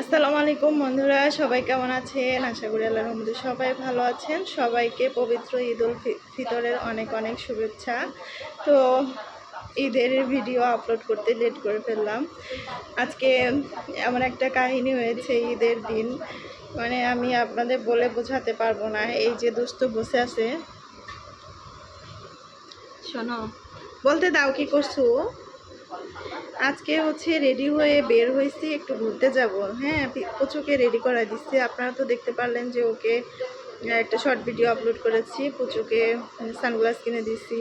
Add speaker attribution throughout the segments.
Speaker 1: আসসালামু আলাইকুম বন্ধুরা, সবাই কেমন আছেন? আশা করি আল্লাহর রহমতে সবাই ভালো আছেন। সবাইকে পবিত্র ঈদ উল ফিতরের অনেক অনেক শুভেচ্ছা। তো ঈদের ভিডিও আপলোড করতে লেট করে ফেললাম। আজকে এমন একটা কাহিনী হয়েছে ঈদের দিন। মানে আমি আপনাদের বলে বোঝাতে পারব না, এই যে দুস্থ বসে আছে। শোনো, বলতে দাও কি করছ? আজকে হচ্ছে রেডি হয়ে বের হয়েছি, একটু ঘুরতে যাব। হ্যাঁ পুচুকে রেডি করা দিচ্ছি। আপনারা তো দেখতে পারলেন যে ওকে একটা শর্ট ভিডিও আপলোড করেছি। পুচুকে সানগ্লাস কিনে দিছি,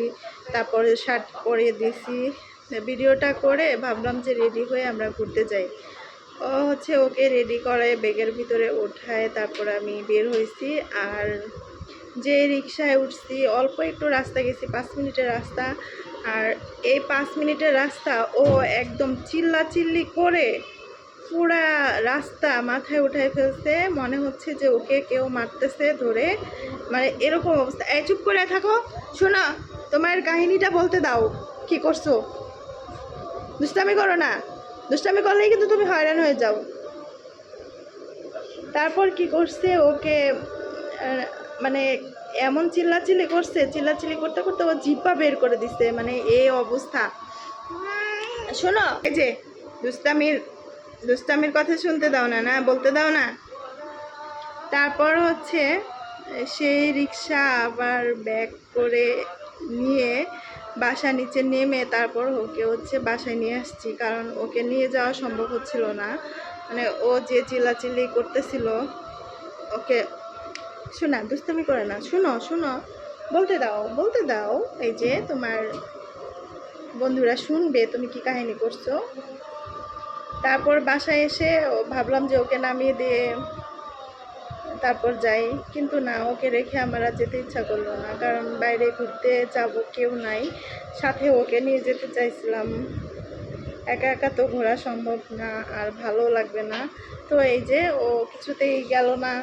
Speaker 1: তারপরে শার্ট পরিয়ে দিছি। ভিডিওটা করে ভাবলাম যে রেডি হয়ে আমরা ঘুরতে যাই। ও হচ্ছে ওকে রেডি করে ব্যাগের ভিতরে ওঠায়, তারপর আমি বের হয়েছি। আর যে রিক্সায় উঠছি, অল্প একটু রাস্তা গেছি, পাঁচ মিনিটের রাস্তা। আর এই পাঁচ মিনিটের রাস্তা, ও একদম চিল্লা চিল্লি করে পুরা রাস্তা মাথায় উঠায় ফেলছে। মনে হচ্ছে যে ওকে কেউ মারতেছে ধরে। মানে এরকম অবস্থা। এই চুপ করে থাকো। শোনা, তোমার কাহিনীটা বলতে দাও। কি করছ? দুষ্টামি করো না। দুষ্টামি করলেই কিন্তু তুমি হয়রান হয়ে যাও। তারপর কি করছে? ওকে মানে এমন চিল্লাচিল্লি করছে, চিল্লাচিল্লি করতে করতে ও জিব্বা বের করে দিছে মানে এই অবস্থা। শোনো, এই যে দুস্তামির দুস্তামির কথা শুনতে দাও না না বলতে দাও না। তারপর হচ্ছে, সেই রিক্সা আবার ব্যাক করে নিয়ে বাসা নিচে নেমে তারপর ওকে হচ্ছে বাসায় নিয়ে আসছি, কারণ ওকে নিয়ে যাওয়া সম্ভব হচ্ছিল না। মানে ও যে চিল্লাচিল্লি করতেছিল, ওকে শোনা, দুষ্টামি করে না। শোনো শোনো, বলতে দাও বলতে দাও, এই যে তোমার বন্ধুরা শুনবে তুমি কি কাহিনী করছ। তারপর বাসায় এসে ভাবলাম যে ওকে নামিয়ে দিয়ে তারপর যাই, কিন্তু না, ওকে রেখে আমার আর যেতে ইচ্ছা করল না, কারণ বাইরে ঘুরতে যাব কেউ নাই, সাথে ওকে নিয়ে যেতে চাইছিলাম। একা একা তো ঘোরা সম্ভব না, আর ভালো লাগবে না। তো এই যে ও কিছুতেই গেল না।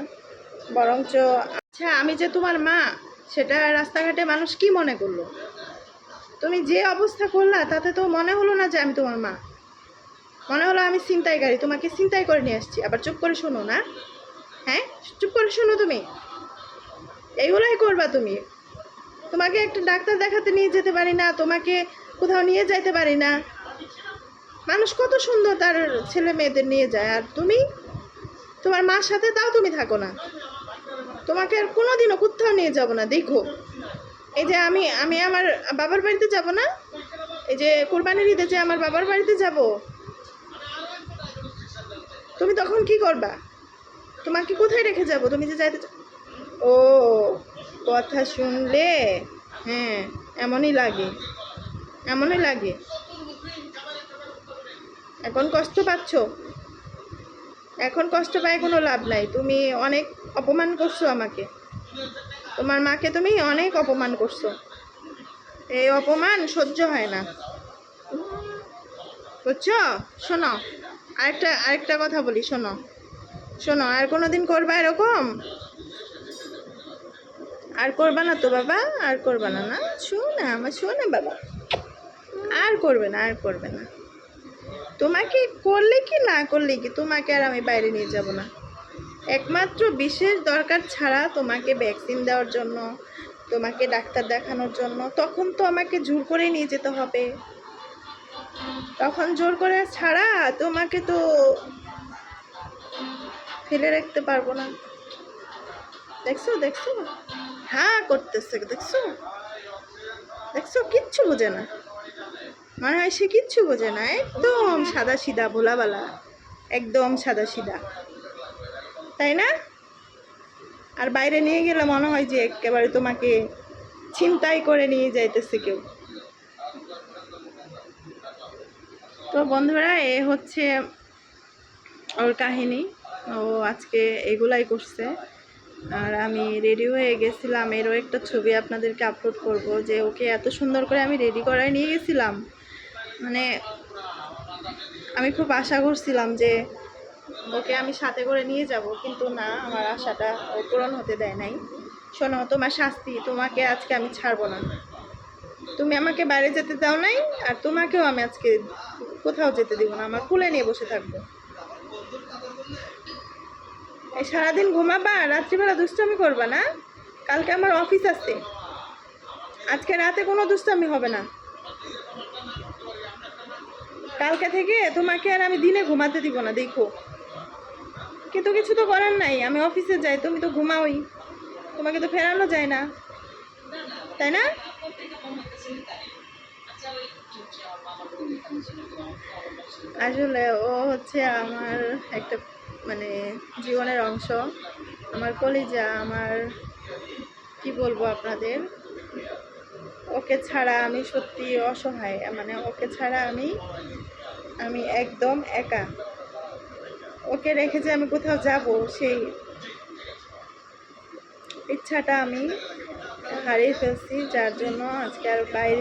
Speaker 1: বরঞ্চ আচ্ছা আমি যে তোমার মা, সেটা রাস্তাঘাটে মানুষ কি মনে করল? তুমি যে অবস্থা করলা, তাতে তো মনে হলো না যে আমি তোমার মা। মনে হলো আমি ছিনতাইকারী তোমাকে চিন্তাই করে নিয়ে আসছি। আবার চুপ করে শোনো না। হ্যাঁ? চুপ করে শোনো তুমি। এইগুলাই করবা তুমি। তোমাকে একটা ডাক্তার দেখাতে নিয়ে যেতে পারি না, তোমাকে কোথাও নিয়ে যাইতে পারি না। মানুষ কত সুন্দর তার ছেলে মেয়েদের নিয়ে যায়। আর তুমি? তোমার মার সাথে তাও তুমি থাকো না। তোমাকে আর কোনোদিনও কোথাও নিয়ে যাব না, দেখো। এই যে আমি আমি আমার বাবার বাড়িতে যাব না? এই যে কোরবানির ঈদে যে আমার বাবার বাড়িতে যাব? তুমি তখন কি করবা? তোমাকে কোথায় রেখে যাব? তুমি যে যাইতে ও, কথা শুনলে? হ্যাঁ এমনই লাগে। এমনই লাগে। এখন কষ্ট পাচ্ছ? এখন কষ্ট পায় কোনো লাভ নাই। তুমি অনেক অপমান করছ আমাকে। তোমার মাকে তুমি অনেক অপমান করছ। এই অপমান সহ্য হয় না। বুঝছ? শোনো, আরেকটা আরেকটা কথা বলি, শোনো। শোনো, আর কোনো দিন করবা এরকম? আর করবা না তো বাবা, আর করবা না না? শোনে আমার শোনে বাবা। আর করবে না, আর করবে না। তোমাকে করলে কি না করলে কি? তোমাকে আর আমি বাইরে নিয়ে যাব না। একমাত্র বিশেষ দরকার ছাড়া তোমাকে ভ্যাকসিন দেওয়ার জন্য, তোমাকে ডাক্তার দেখানোর জন্য। তখন তো আমাকে জোর করে নিয়ে যেতে হবে। তখন জোর করে ছাড়া তোমাকে তো ফেলে রাখতে পারব না। দেখছ দেখছ? হ্যাঁ করতেছে, দেখছ? দেখছ? কিচ্ছু বোঝে না। মনে হয় সে কিচ্ছু বোঝে না। একদম সাদা সিধা ভোলাবালা। একদম সাদা সিধা তাই না? আর বাইরে নিয়ে গেলে মনে হয় যে একেবারে তোমাকে ছিনতাই করে নিয়ে যাইতেছে কেউ। তো বন্ধুরা, এ হচ্ছে ওর কাহিনী। ও আজকে এগুলাই করছে। আর আমি রেডি হয়ে গেছিলাম। এরও একটা ছবি আপনাদেরকে আপলোড করব যে ওকে এত সুন্দর করে আমি রেডি করায় নিয়ে গেছিলাম। মানে আমি খুব আশা করছিলাম যে ওকে আমি সাথে করে নিয়ে যাব, কিন্তু না, আমার আশাটা পূরণ হতে দেয় নাই। শোনো, তোমার শাস্তি, তোমাকে আজকে আমি ছাড়বো না। তুমি আমাকে বাইরে যেতে দাও নাই, আর তোমাকেও আমি আজকে কোথাও যেতে দিব না, আমার কুলে নিয়ে বসে থাকব। এই সারাদিন ঘুমাবা, রাত্রিবেলা দুষ্টামি করবা না? কালকে আমার অফিস আছে। আজকে রাতে কোনো দুষ্টামি হবে না। কালকে থেকে তোমাকে আর আমি দিনে ঘুমাতে দিব না, দেখো। কিন্তু কিছু তো করার নাই। আমি অফিসে যাই, তুমি তো ঘুমাওই। তোমাকে তো ফেরানো যায় না। তাই না? আসলে ও হচ্ছে আমার একটা মানে জীবনের অংশ। আমার কলিজা, আমার, কি বলব আপনাদের? ওকে ছাড়া আমি সত্যি অসহায়। মানে ওকে ছাড়া আমি আমি একদম একা। ওকে রেখে যে আমি কোথাও যাব, সেই ইচ্ছাটা আমি হারিয়ে ফেলছি, যার জন্য আজকে আর বাইরে